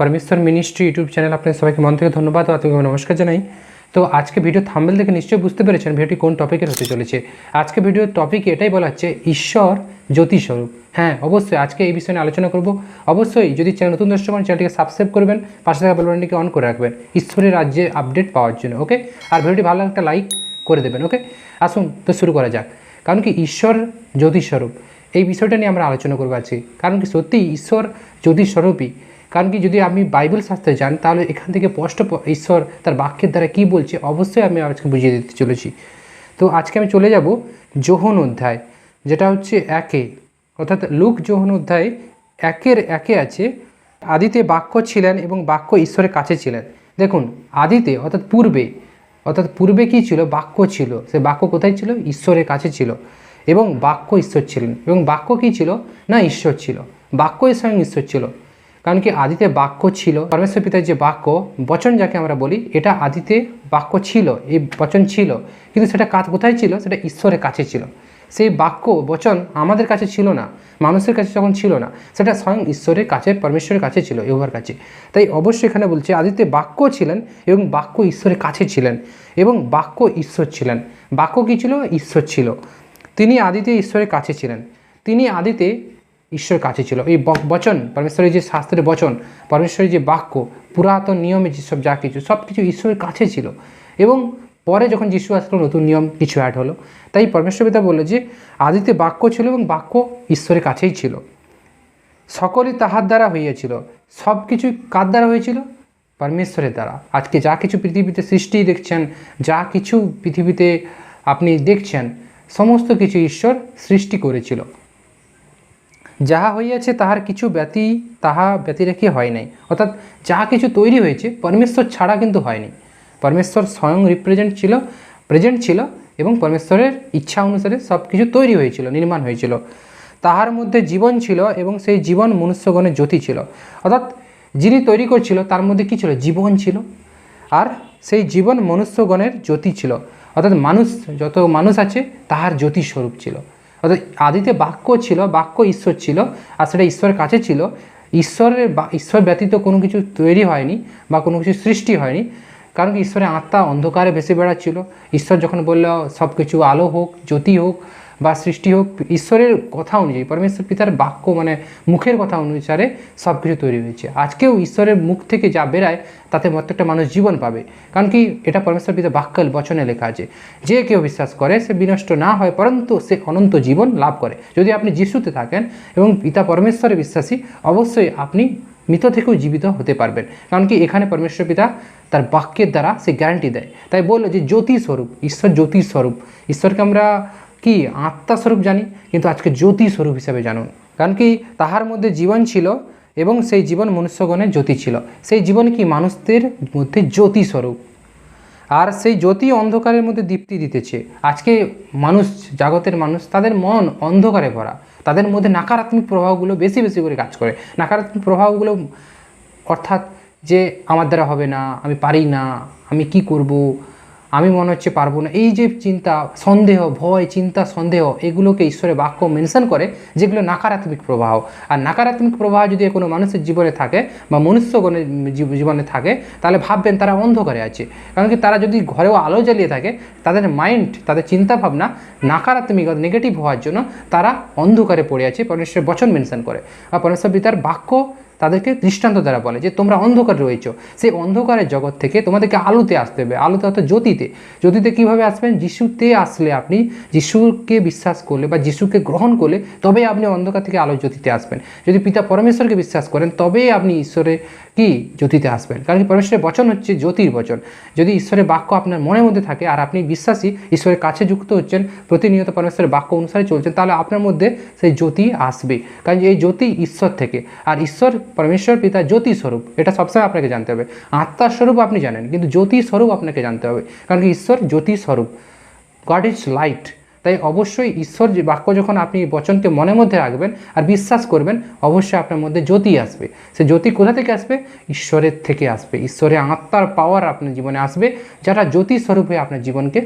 পরমেশ্বর ministry YouTube channel আপনাদের সবাইকে মন থেকে ধন্যবাদ ও আত্মীয় নমস্কার জানাই। তো আজকে ভিডিও থাম্বেল থেকে নিশ্চয়ই বুঝতে পেরেছেন ভিডিওটি কোন টপিকের হতে চলেছে। আজকে ভিডিওর টপিক এটাই বলা হচ্ছে ঈশ্বর জ্যোতিস্বরূপ হ্যাঁ অবশ্যই আজকে এই বিষয়ে আলোচনা করব। অবশ্যই যদি চ্যানেল নতুন দর্শক হন, চ্যানেলটিকে সাবস্ক্রাইব করবেন, পাশে থাকা বেলবানটিকে অন করে রাখবেন। ঈশ্বরের রাজ্যে আপডেট পাওয়ার জন্য ওকে আর ভিডিওটি ভালো একটা লাইক করে দেবেন ওকে আসুন, তো শুরু করা যাক। কারণ কি ঈশ্বর জ্যোতিস্বরূপ এই বিষয়টা নিয়ে আমরা আলোচনা করব আজকে। কারণ কি সত্যি ঈশ্বর জ্যোতিস্বরূপই কারণ কি, যদি আপনি বাইবেল শাস্ত্রে যান, তাহলে এখান থেকে স্পষ্ট ঈশ্বর তার বাক্যের দ্বারা কী বলছে, অবশ্যই আমি আজকে বুঝিয়ে দিতে চলেছি। তো আজকে আমি চলে যাব যোহন অধ্যায়, যেটা হচ্ছে একে, অর্থাৎ লুক যোহন অধ্যায় একের একে আছে। আদিতে বাক্য ছিলেন এবং বাক্য ঈশ্বরের কাছে ছিলেন। দেখুন, আদিতে, অর্থাৎ পূর্বে অর্থাৎ পূর্বে কী ছিল? বাক্য ছিল। সে বাক্য কোথায় ছিল? ঈশ্বরের কাছে ছিল। এবং বাক্য ঈশ্বর ছিলেন। এবং বাক্য কী ছিল? না, ঈশ্বর ছিল। বাক্যই স্বয়ং ঈশ্বর ছিল। কারণ কি আদিতে বাক্য ছিল, পরমেশ্বর পিতার যে বাক্য, বচন যাকে আমরা বলি, এটা আদিতে বাক্য ছিল, এই বচন ছিল। কিন্তু সেটা কোথায় ছিল? সেটা ঈশ্বরের কাছে ছিল। সেই বাক্য, বচন আমাদের কাছে ছিল না, মানুষের কাছে যখন ছিল না, সেটা স্বয়ং ঈশ্বরের কাছে, পরমেশ্বরের কাছে ছিল ইহোবার কাছে। তাই অবশ্যই এখানে বলছে, আদিতে বাক্য ছিলেন এবং বাক্য ঈশ্বরের কাছে ছিলেন এবং বাক্য ঈশ্বর ছিলেন। বাক্য কী ছিল? ঈশ্বর ছিল। তিনি আদিতে ঈশ্বরের কাছে ছিলেন। তিনি আদিতে ঈশ্বরের কাছে ছিল। এই বচন, পরমেশ্বরের যে শাস্ত্রের বচন, পরমেশ্বরের যে বাক্য, পুরাতন নিয়মে যেসব যা কিছু সব কিছু ঈশ্বরের কাছে ছিল। এবং পরে যখন যিশু আসলো, নতুন নিয়ম কিছু অ্যাড হলো। তাই পরমেশ্বর পিতা বলল যে, আদিতে বাক্য ছিল এবং বাক্য ঈশ্বরের কাছেই ছিল। সকলই তাহার দ্বারা হইয়াছিল। সব কিছু কার দ্বারা হয়েছিল পরমেশ্বরের দ্বারা। আজকে যা কিছু পৃথিবীতে সৃষ্টি দেখছেন, যা কিছু পৃথিবীতে আপনি দেখছেন, সমস্ত কিছু ঈশ্বর সৃষ্টি করেছিল। যাহা হইয়াছে তাহার কিছু ব্যতি, তাহা ব্যতিরেখে হয় নাই। অর্থাৎ যাহা কিছু তৈরি হয়েছে, পরমেশ্বর ছাড়া কিন্তু হয়নি। পরমেশ্বর স্বয়ং রিপ্রেজেন্ট ছিল প্রেজেন্ট ছিল এবং পরমেশ্বরের ইচ্ছা অনুসারে সব কিছু তৈরি হয়েছিল, নির্মাণ হয়েছিল। তাহার মধ্যে জীবন ছিল এবং সেই জীবন মনুষ্যগণের জ্যোতি ছিল। অর্থাৎ যিনি তৈরি করছিল, তার মধ্যে কী ছিল? জীবন ছিল। আর সেই জীবন মনুষ্যগণের জ্যোতি ছিল। অর্থাৎ মানুষ, যত মানুষ আছে, তাহার জ্যোতিস্বরূপ ছিল। অর্থাৎ আদিতে বাক্য ছিল, বাক্য ঈশ্বর ছিল, আর সেটা ঈশ্বরের কাছে ছিল। ঈশ্বরের ঈশ্বর ব্যতীত কোনো কিছু তৈরি হয়নি বা কোনো কিছু সৃষ্টি হয়নি। কারণ ঈশ্বরের আত্মা অন্ধকারে ভেসে বেড়াচ্ছিল। ঈশ্বর যখন বলল সব কিছু আলো হোক, জ্যোতি হোক বা সৃষ্টি হোক, ঈশ্বরের কথা অনুযায়ী, পরমেশ্বর পিতার বাক্য মানে মুখের কথা অনুসারে সব কিছু তৈরি হয়েছে। আজকেও ঈশ্বরের মুখ থেকে যা বেরায়, তাতে প্রত্যেকটা মানুষ জীবন পাবে। কারণ কি, এটা পরমেশ্বর পিতার বাক্যের বচনে লেখা আছে। যে কেউ বিশ্বাস করে, সে বিনষ্ট না হয়, পরন্তু সে অনন্ত জীবন লাভ করে। যদি আপনি যিশুতে থাকেন এবং পিতা পরমেশ্বরে বিশ্বাসী, অবশ্যই আপনি মৃত থেকেও জীবিত হতে পারবেন। কারণ কি, এখানে পরমেশ্বর পিতা তার বাক্যের দ্বারা সে গ্যারান্টি দেয়। তাই বলল যে জ্যোতি স্বরূপ ঈশ্বর জ্যোতি স্বরূপ ঈশ্বরকে আমরা কি আত্মাস্বরূপ জানি, কিন্তু আজকে জ্যোতি স্বরূপ হিসাবে জানুন। কারণ কি তাহার মধ্যে জীবন ছিল এবং সেই জীবন মনুষ্যগণের জ্যোতি ছিল। সেই জীবন কি মানুষদের মধ্যে জ্যোতি স্বরূপ। আর সেই জ্যোতি অন্ধকারের মধ্যে দীপ্তি দিতেছে। আজকে মানুষ, জগতের মানুষ, তাদের মন অন্ধকারে ভরা। তাদের মধ্যে নাকারাত্মক প্রভাবগুলো বেশি বেশি করে কাজ করে। নাকারাত্মক প্রভাবগুলো, অর্থাৎ যে আমার দ্বারা হবে না, আমি পারি না, আমি কি করব আমি মনে হচ্ছে পারব না। এই যে চিন্তা, সন্দেহ, ভয়, চিন্তা, সন্দেহ, এগুলোকে ঈশ্বরের বাক্য মেনশন করে, যেগুলো নাকারাত্মক প্রবাহ। আর নাকারাত্মক প্রবাহ যদি কোনো মানুষের জীবনে থাকে বা মনুষ্যগণের জীব- জীবনে থাকে, তাহলে ভাববেন তারা অন্ধকারে আছে। কারণ কি তারা যদি ঘরেও আলো জ্বালিয়ে থাকে, তাদের মাইন্ড তাদের চিন্তা ভাবনা নাকারাত্মক নেগেটিভ হওয়ার জন্য তারা অন্ধকারে পড়ে আছে। পরমেশ্বরের বচন মেনশন করে। আর পরমেশ্বর পিতার বাক্য তাদেরকে দৃষ্টান্ত দ্বারা বলে যে তোমরা অন্ধকারে রয়েছো। সেই অন্ধকারের জগৎ থেকে তোমাদেরকে আলোতে আসতে হবে। আলোতে অর্থাৎ জ্যোতিতে। জ্যোতিতে কীভাবে আসবেন? যিশুতে আসলে আপনি যিশুকে বিশ্বাস করলে বা যিশুকে গ্রহণ করলে তবেই আপনি অন্ধকার থেকে আলো জ্যোতিতে আসবেন। যদি পিতা পরমেশ্বরকে বিশ্বাস করেন, তবেই আপনি ঈশ্বরের কি? জ্যোতিতে আসবেন। কারণ কি? পরমেশ্বরের বচন হচ্ছে জ্যোতির বচন। যদি ঈশ্বরের বাক্য আপনার মনের মধ্যে থাকে আর আপনি বিশ্বাসী, ঈশ্বরের কাছে যুক্ত হচ্ছেন, প্রতিনিয়ত পরমেশ্বরের বাক্য অনুসারে চলছেন, তাহলে আপনার মধ্যে সেই জ্যোতি আসবে কারণ এই জ্যোতি ঈশ্বর থেকে। আর ঈশ্বর পরমেশ্বর পিতা জ্যোতি স্বরূপ এটা সবসময় আপনাকে জানতে হবে। আত্মার স্বরূপ আপনি জানেন, কিন্তু জ্যোতি স্বরূপ আপনাকে জানতে হবে। কারণ কি ঈশ্বর জ্যোতি স্বরূপ গড ইজ লাইট তাই অবশ্যই ঈশ্বর যে বাক্য যখন আপনি বচনকে মনের মধ্যে রাখবেন আর বিশ্বাস করবেন, অবশ্যই আপনার মধ্যে জ্যোতি আসবে। সে জ্যোতি কোথা থেকে আসবে? ঈশ্বরের থেকে আসবে। ঈশ্বরের আত্মার পাওয়ার আপনার জীবনে আসবে, যারা জ্যোতি স্বরূপ হয়ে আপনার জীবনকে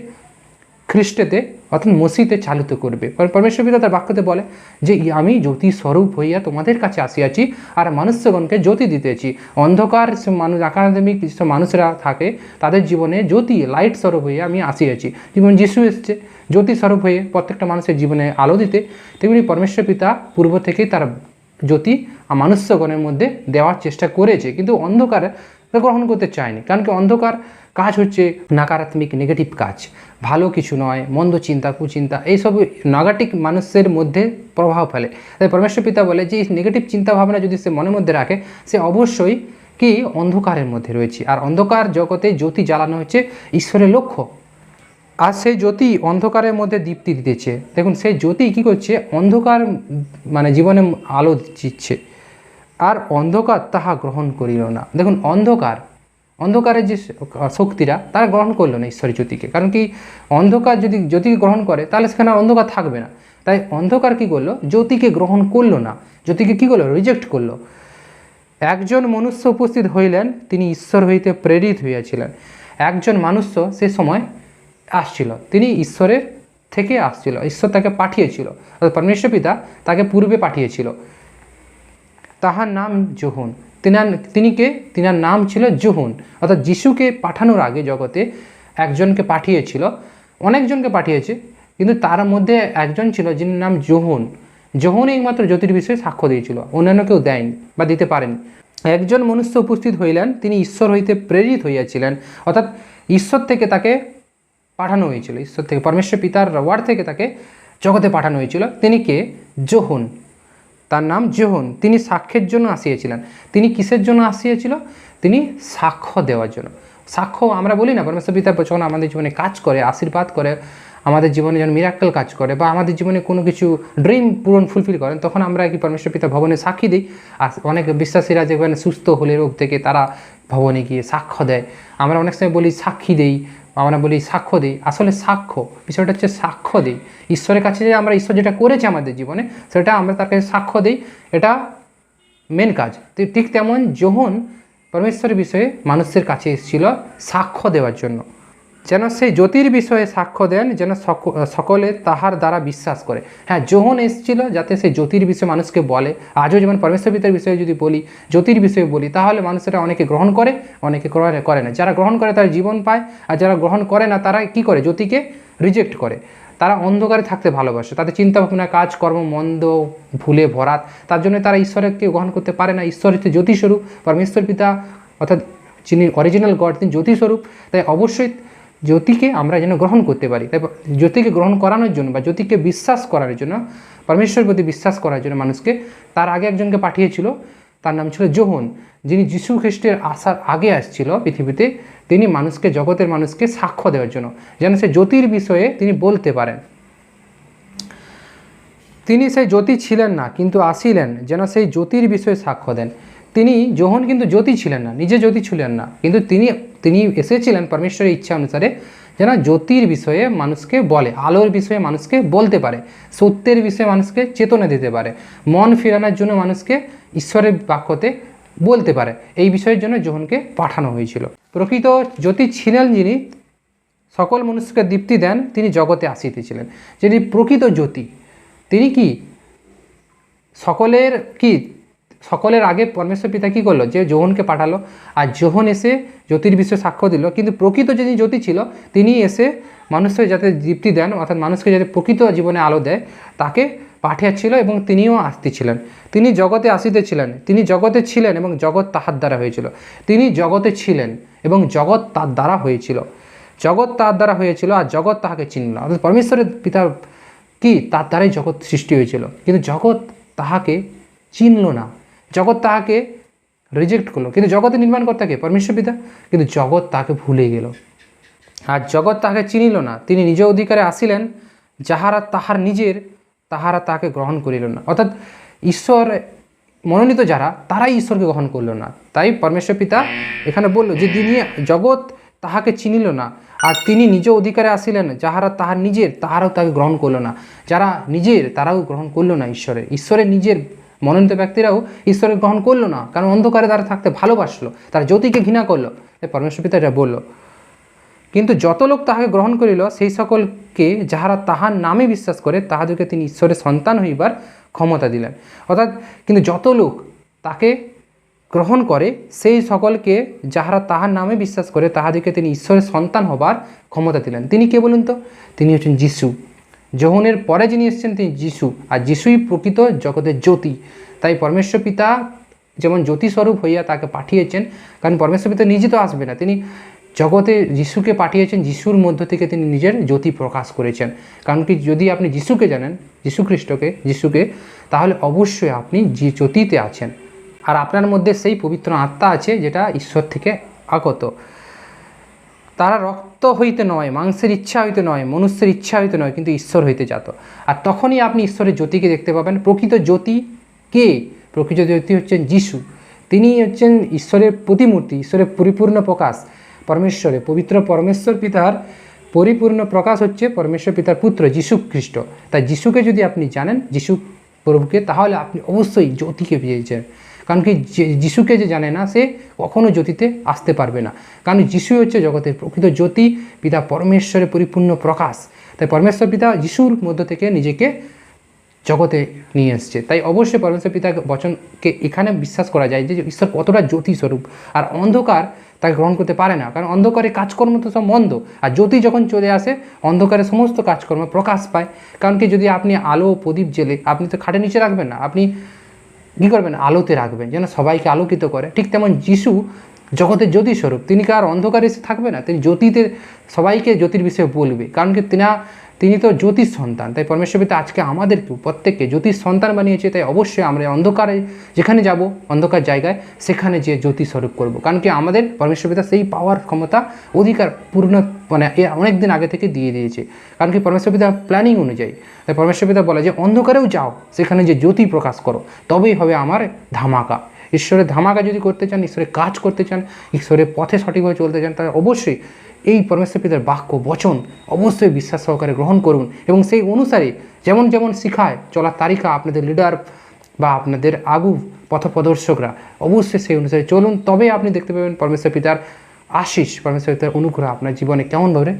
খ্রিস্টেতে, অর্থাৎ মসিতে চালিত করবে। কারণ পরমেশ্বর পিতা তার বাক্যতে বলে যে, "ই আমি জ্যোতি স্বরূপ হইয়া তোমাদের কাছে আসিয়াছি আর মানুষ্যগণকে জ্যোতি দিতেছি। অন্ধকার মানুষ একাডেমিক যেসব মানুষরা থাকে, তাদের জীবনে জ্যোতি, লাইট স্বরূপ হইয়া আমি আসিয়াছি। যেমন যিশু এসছে, জ্যোতি স্বরূপ হয়ে প্রত্যেকটা মানুষের জীবনে আলো দিতে, তেমনি পরমেশ্বর পিতা পূর্ব থেকেই তার জ্যোতি মানুষ্যগণের মধ্যে দেওয়ার চেষ্টা করেছে। কিন্তু অন্ধকার তা গ্রহণ করতে চায়নি। কারণ কি অন্ধকার কাজ হচ্ছে নাকারাত্মিক নেগেটিভ কাজ। ভালো কিছু নয়, মন্দ চিন্তা, কুচিন্তা, এইসব নাগাটিক মানুষের মধ্যে প্রভাব ফেলে। তাই পরমেশ্বর পিতা বলে যে নেগেটিভ চিন্তা ভাবনা যদি সে মনের মধ্যে রাখে, সে অবশ্যই কি অন্ধকারের মধ্যে রয়েছে। আর অন্ধকার জগতে জ্যোতি জ্বালানো হচ্ছে ঈশ্বরের লক্ষ্য। আর সেই জ্যোতি অন্ধকারের মধ্যে দীপ্তি দিতেছে। দেখুন সেই জ্যোতি কী করছে? অন্ধকার মানে জীবনে আলো দিচ্ছে। আর অন্ধকার তাহা গ্রহণ করিল না। দেখুন, অন্ধকার অন্ধকারের যে শক্তিরা তারা গ্রহণ করল না ঈশ্বরের জ্যোতিকে। কারণ কি, অন্ধকার যদি জ্যোতি গ্রহণ করে, তাহলে সেখানে অন্ধকার থাকবে না। তাই অন্ধকার কি করল? জ্যোতিকে গ্রহণ করল না। জ্যোতিকে কি করল? রিজেক্ট করল। একজন মনুষ্য উপস্থিত হইলেন, তিনি ঈশ্বর হইতে প্রেরিত হইয়াছিলেন। একজন মনুষ্য সে সময় আসছিল। তিনি ঈশ্বরের থেকে আসছিল, ঈশ্বর তাকে পাঠিয়েছিল। পরমেশ্বর পিতা তাকে পূর্বে পাঠিয়েছিল। তাহার নাম জোহন। তিনার তিনি কে তিনার নাম ছিল জোহন। অর্থাৎ যিশুকে পাঠানোর আগে জগতে একজনকে পাঠিয়েছিল। অনেকজনকে পাঠিয়েছে, কিন্তু তার মধ্যে একজন ছিল যিনি নাম জোহন। জোহন একমাত্র জ্যোতির্বিষয়ে সাক্ষ্য দিয়েছিল, অন্যান্য কেউ দেয়নি বা দিতে পারেন। একজন মনুষ্য উপস্থিত হইলেন, তিনি ঈশ্বর হইতে প্রেরিত হইয়াছিলেন। অর্থাৎ ঈশ্বর থেকে তাকে পাঠানো হয়েছিল, ঈশ্বর থেকে, পরমেশ্বর পিতার ওয়ার্ড থেকে তাকে জগতে পাঠানো হয়েছিল। তিনি কে? জোহন। তার নাম জোহন। তিনি সাক্ষ্যের জন্য আসিয়েছিলেন। তিনি কিসের জন্য আসিয়েছিল? তিনি সাক্ষ্য দেওয়ার জন্য। সাক্ষ্য আমরা বলি না, পরমেশ্বর পিতা যখন আমাদের জীবনে কাজ করে, আশীর্বাদ করে, আমাদের জীবনে যখন মিরাক্কেল কাজ করে বা আমাদের জীবনে কোনো কিছু ড্রিম পূরণ ফুলফিল করেন, তখন আমরা কি পরমেশ্বর পিতা ভবনে সাক্ষী দিই। আর অনেক বিশ্বাসীরা যেখানে সুস্থ হলে রোগ থেকে তারা ভবনে গিয়ে সাক্ষ্য দেয়। আমরা অনেক সময় বলি সাক্ষী দেই। আমরা বলি, সাক্ষ্য দিই। আসলে সাক্ষ্য, বিষয়টা হচ্ছে সাক্ষ্য দিই। ঈশ্বরের কাছে যে আমরা, ঈশ্বর যেটা করেছি আমাদের জীবনে, সেটা আমরা তার কাছে সাক্ষ্য দিই। এটা মেন কাজ। ঠিক তেমন যখন পরমেশ্বরের বিষয়ে মানুষের কাছে এসেছিল সাক্ষ্য দেওয়ার জন্য। যেন সেই জ্যোতির বিষয়ে সাক্ষ্য দেন, যেন সক- সকলে তাহার দ্বারা বিশ্বাস করে। হ্যাঁ যোহন এসেছিল যাতে সেই জ্যোতির বিষয়ে মানুষকে বলে। আজও যেমন পরমেশ্বর পিতার বিষয়ে যদি বলি, জ্যোতির বিষয়ে বলি, তাহলে মানুষেরা অনেকে গ্রহণ করে, অনেকে করে করে না। যারা গ্রহণ করে তারা জীবন পায়, আর যারা গ্রহণ করে না, তারা কি করে? জ্যোতিকে রিজেক্ট করে। তারা অন্ধকারে থাকতে ভালোবাসে। তাদের চিন্তা ভাবনা কাজকর্ম, মন্দ, ভুলে ভরাত তার জন্য তারা ঈশ্বরকে গ্রহণ করতে পারে না। ঈশ্বর হচ্ছে জ্যোতিস্বরূপ। পরমেশ্বর পিতা, অর্থাৎ যিনি অরিজিনাল গড তিনি জ্যোতিস্বরূপ। তাই অবশ্যই জ্যোতিকে আমরা যেন গ্রহণ করতে পারি। তাই জ্যোতিকে গ্রহণ করানোর জন্য বা জ্যোতিকে বিশ্বাস করার জন্য, পরমেশ্বরের প্রতি বিশ্বাস করার জন্য মানুষকে তার আগে একজনকে পাঠিয়েছিল। তার নাম ছিল যোহন যিনি যীশু খ্রিস্টের আসার আগে আসছিল পৃথিবীতে, তিনি মানুষকে, জগতের মানুষকে সাক্ষ্য দেওয়ার জন্য, যেন সে জ্যোতির বিষয়ে তিনি বলতে পারেন। তিনি সেই জ্যোতি ছিলেন না, কিন্তু আসিলেন, যেন সেই জ্যোতির বিষয়ে সাক্ষ্য দেন। তিনি যোহন কিন্তু জ্যোতি ছিলেন না, নিজে জ্যোতি ছিলেন না, কিন্তু তিনি তিনি এসেছিলেন পরমেশ্বরের ইচ্ছা অনুসারে, যেন জ্যোতির বিষয়ে মানুষকে বলে, আলোর বিষয়ে মানুষকে বলতে পারে, সত্যের বিষয়ে মানুষকে চেতনা দিতে পারে, মন ফেরানোর জন্য মানুষকে ঈশ্বরের বাক্যতে বলতে পারে। এই বিষয়ের জন্য যোহনকে পাঠানো হয়েছিল। প্রকৃত জ্যোতি ছিলেন যিনি, সকল মনুষ্যকে দীপ্তি দেন, তিনি জগতে আসিতেছিলেন যিনি প্রকৃত জ্যোতি, তিনি কি? সকলের কি সকলের আগে পরমেশ্বর পিতা কী করল? যে যোহনকে পাঠালো। আর যোহন এসে জ্যোতির বিষয়ে সাক্ষ্য দিল। কিন্তু প্রকৃত যিনি জ্যোতি ছিল, তিনি এসে মানুষকে যাতে দীপ্তি দেন, অর্থাৎ মানুষকে যাতে প্রকৃত জীবনে আলো দেয়, তাকে পাঠিয়েছিল এবং তিনিও আসতেছিলেন তিনি জগতে আসিতেছিলেন তিনি জগতে ছিলেন এবং জগৎ তাহার দ্বারা হয়েছিল। তিনি জগতে ছিলেন এবং জগৎ তার দ্বারা হয়েছিল। জগৎ তার দ্বারা হয়েছিল আর জগৎ তাহাকে চিনল অর্থাৎ পরমেশ্বরের পিতা কি? তার দ্বারাই জগৎ সৃষ্টি হয়েছিল। কিন্তু জগৎ তাহাকে চিনল না। জগৎ তাহাকে রিজেক্ট করল। কিন্তু জগতে জগতের নির্মাণকর্তাকে পরমেশ্বর পিতা? কিন্তু জগৎ তাকে ভুলে গেল। আর জগৎ তাহাকে চিনিল না। তিনি নিজ অধিকারে আসিলেন, যাহারা তাহার নিজের, তাহারা তাকে গ্রহণ করিল না। অর্থাৎ ঈশ্বর মনোনীত যারা, তারাই ঈশ্বরকে গ্রহণ করল না। তাই পরমেশ্বর পিতা এখানে বলল যে, তিনি জগৎ তাহাকে চিনিল না। আর তিনি নিজ অধিকারে আসিলেন, যাহারা তাহার নিজের, তাহারাও তাকে গ্রহণ করল না। যারা নিজের, তারাও গ্রহণ করল না ঈশ্বরের। ঈশ্বরের নিজের মনোনীত ব্যক্তিরাও ঈশ্বরের গ্রহণ করল না, কারণ অন্ধকারে তারা থাকতে ভালোবাসলো, তারা জ্যোতিকে ঘৃণা করল। পরমেশ্বর পিতা এটা বলল। কিন্তু যত লোক তাহাকে গ্রহণ করিল, সেই সকলকে যাহারা তাহার নামে বিশ্বাস করে, তাহাদেরকে তিনি ঈশ্বরের সন্তান হইবার ক্ষমতা দিলেন। অর্থাৎ কিন্তু যত লোক তাকে গ্রহণ করে, সেই সকলকে যাহারা তাহার নামে বিশ্বাস করে, তাহাদেরকে তিনি ঈশ্বরের সন্তান হবার ক্ষমতা দিলেন। তিনি কে বলুন তো? তিনি হচ্ছেন যিশু। যোহনের পরে যিনি এসেছেন তিনি যিশু। আর যিশুই প্রকৃত জগতের জ্যোতি। তাই পরমেশ্বর পিতা যেমন জ্যোতিস্বরূপ হইয়া তাকে পাঠিয়েছেন, কারণ পরমেশ্বর পিতা নিজে তো আসবে না। তিনি জগতে যিশুকে পাঠিয়েছেন, যিশুর মধ্য থেকে তিনি নিজের জ্যোতি প্রকাশ করেছেন। কারণ কি যদি আপনি যিশুকে জানেন, যিশু খ্রিস্টকে, যিশুকে, তাহলে অবশ্যই আপনি যে জ্যোতিতে আছেন। আর আপনার মধ্যে সেই পবিত্র আত্মা আছে যেটা ঈশ্বর থেকে আগত। তারা রক্ত হইতে নয়, মাংসের ইচ্ছা হইতে নয়, মনুষ্যের ইচ্ছা হইতে নয়, কিন্তু ঈশ্বর হইতে যাত আর তখনই আপনি ঈশ্বরের জ্যোতিকে দেখতে পাবেন। প্রকৃত জ্যোতি কে? প্রকৃত জ্যোতি হচ্ছেন যিশু। তিনি হচ্ছেন ঈশ্বরের প্রতিমূর্তি, ঈশ্বরের পরিপূর্ণ প্রকাশ পরমেশ্বরে পবিত্র পরমেশ্বর পিতার পরিপূর্ণ প্রকাশ হচ্ছে পরমেশ্বর পিতার পুত্র যিশু খ্রিস্ট। তাই যিশুকে যদি আপনি জানেন, যিশু প্রভুকে, তাহলে আপনি অবশ্যই জ্যোতিকে পেয়েছেন। কারণ কি যিশুকে যে জানে না, সে কখনো জ্যোতিতে আসতে পারবে না। কারণ যিশুই হচ্ছে জগতের প্রকৃত জ্যোতি, পিতা পরমেশ্বরের পরিপূর্ণ প্রকাশ। তাই পরমেশ্বর পিতা যিশুর মধ্য থেকে নিজেকে জগতে নিয়ে এসছে। তাই অবশ্যই পরমেশ্বর পিতার বচনকে এখানে বিশ্বাস করা যায় যে ঈশ্বর কতটা জ্যোতি স্বরূপ। আর অন্ধকার তাকে গ্রহণ করতে পারে না। কারণ অন্ধকারে কাজকর্ম তো সব মন্দ আর জ্যোতি যখন চলে আসে, অন্ধকারে সমস্ত কাজকর্ম প্রকাশ পায়। কারণ কি যদি আপনি আলো, প্রদীপ জেলে আপনি তো খাটের নিচে রাখবেন না। আপনি কী করবেন? আলোতে রাখবেন, যেন সবাইকে আলোকিত করে। ঠিক তেমন যিশু জগতের জ্যোতিস্বরূপ, তিনি কার অন্ধকারে এসে থাকবে না? তিনি জ্যোতিতে, সবাইকে জ্যোতির বিষয়ে বলবে। কারণ কি, তিনা তিনি তো জ্যোতিষ সন্তান, তাই পরমেশ্বর পিতা আজকে আমাদেরকেও প্রত্যেককে জ্যোতিষ সন্তান বানিয়েছে, তাই অবশ্যই আমরা অন্ধকারে যেখানে যাব, অন্ধকার জায়গায়, সেখানে যে জ্যোতি স্বরূপ করব। কারণ কি আমাদের পরমেশ্বর পিতা সেই পাওয়ার ক্ষমতা, অধিকার পূর্ণ মানে এ অনেক দিন আগে থেকে দিয়ে দিয়েছে। কারণ কি পরমেশ্বর পিতা প্ল্যানিং অনুযায়ী, তাই পরমেশ্বর পিতা বলে যে, অন্ধকারেও যাও, সেখানে যে জ্যোতি প্রকাশ করো, তবেই হবে আমার ধামাকা। ঈশ্বরের ধামাকা যদি করতে চান, ঈশ্বরের কাজ করতে চান, ঈশ্বরের পথে সঠিকভাবে চলতে চান, তাহলে অবশ্যই এই পরমেশ্বর পিতার বাক্য, বচন অবশ্যই বিশ্বাস সহকারে গ্রহণ করুন এবং সেই অনুসারে যেমন যেমন শিখায়, চলার তালিকা আপনাদের লিডার বা আপনাদের আগু পথপ্রদর্শকরা, অবশ্যই সেই অনুসারে চলুন। তবে আপনি দেখতে পাবেন পরমেশ্বর পিতার আশিস পরমেশ্বর পিতার অনুগ্রহ আপনার জীবনে কেমনভাবে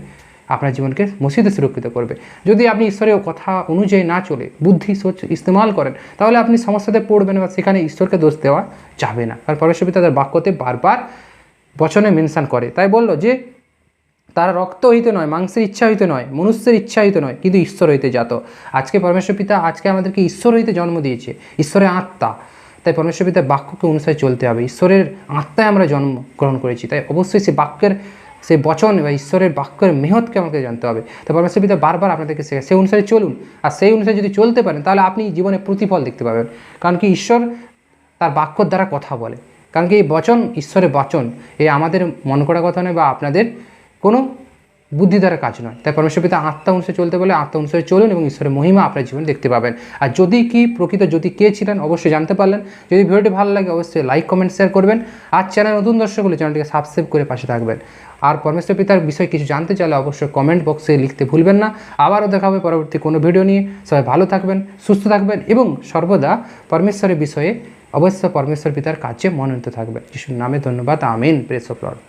আপনার জীবনকে মসজিদে সুরক্ষিত করবে। যদি আপনি ঈশ্বরের কথা অনুযায়ী না চলে, বুদ্ধি, সোচ ইস্তেমাল করেন, তাহলে আপনি সমস্যাতে পড়বেন বা সেখানে ঈশ্বরকে দোষ দেওয়া যাবে না। কারণ পরমেশ্বর পিতা তার বাক্যতে বারবার বচনে মেনশান করে। তাই বলল যে তারা রক্ত হইতে নয়, মাংসের ইচ্ছা হইতে নয়, মনুষ্যের ইচ্ছা হইতে নয়, কিন্তু ঈশ্বর হইতে জাত। আজকে পরমেশ্বর পিতা আজকে আমাদেরকে ঈশ্বর হইতে জন্ম দিয়েছে, ঈশ্বরের আত্মা। তাই পরমেশ্বর পিতার বাক্যকে অনুসারে চলতে হবে। ঈশ্বরের আত্মায় আমরা জন্ম গ্রহণ করেছি, তাই অবশ্যই সে বাক্যের সেই বচন বা ঈশ্বরের বাক্যের মেহতকে আমাকে জানতে হবে। তো পরমেশ্বর পিতা বারবার আপনাদেরকে শেখায় সেই অনুসারে চলুন। আর সেই অনুসারে যদি চলতে পারেন, তাহলে আপনি জীবনে প্রতিফল দেখতে পাবেন। কারণ কি ঈশ্বর তার বাক্যর দ্বারা কথা বলে। কারণ কি এই বচন, ঈশ্বরের বচন, এই আমাদের মন করা কথা নয় বা আপনাদের কোনো বুদ্ধি দ্বারা কাজ নয়। তাই পরমেশ্বর পিতা আত্মা অনুসারে চলতে বলে আত্মা অনুসারে চলুন এবং ঈশ্বরের মহিমা আপনার জীবনে দেখতে পাবেন। আর যদি কি প্রকৃত, যদি কে ছিলেন অবশ্যই জানতে পারলেন। যদি ভিডিওটি ভালো লাগে অবশ্যই লাইক কমেন্ট শেয়ার করবেন। আর চ্যানেল নতুন দর্শক হলে চ্যানেলটিকে সাবস্ক্রাইব করে পাশে থাকবেন। আর পরমেশ্বর পিতার বিষয়ে কিছু জানতে চাইলে অবশ্যই কমেন্ট বক্সে লিখতে ভুলবেন না। আবারও দেখা হবে পরবর্তী কোনো ভিডিও নিয়ে। সবাই ভালো থাকবেন, সুস্থ থাকবেন এবং সর্বদা পরমেশ্বরের বিষয়ে অবশ্যই পরমেশ্বর পিতার কাছে মনোনীত থাকবেন। যিশুর নামে ধন্যবাদ, আমিন প্রেস অফ লর্ড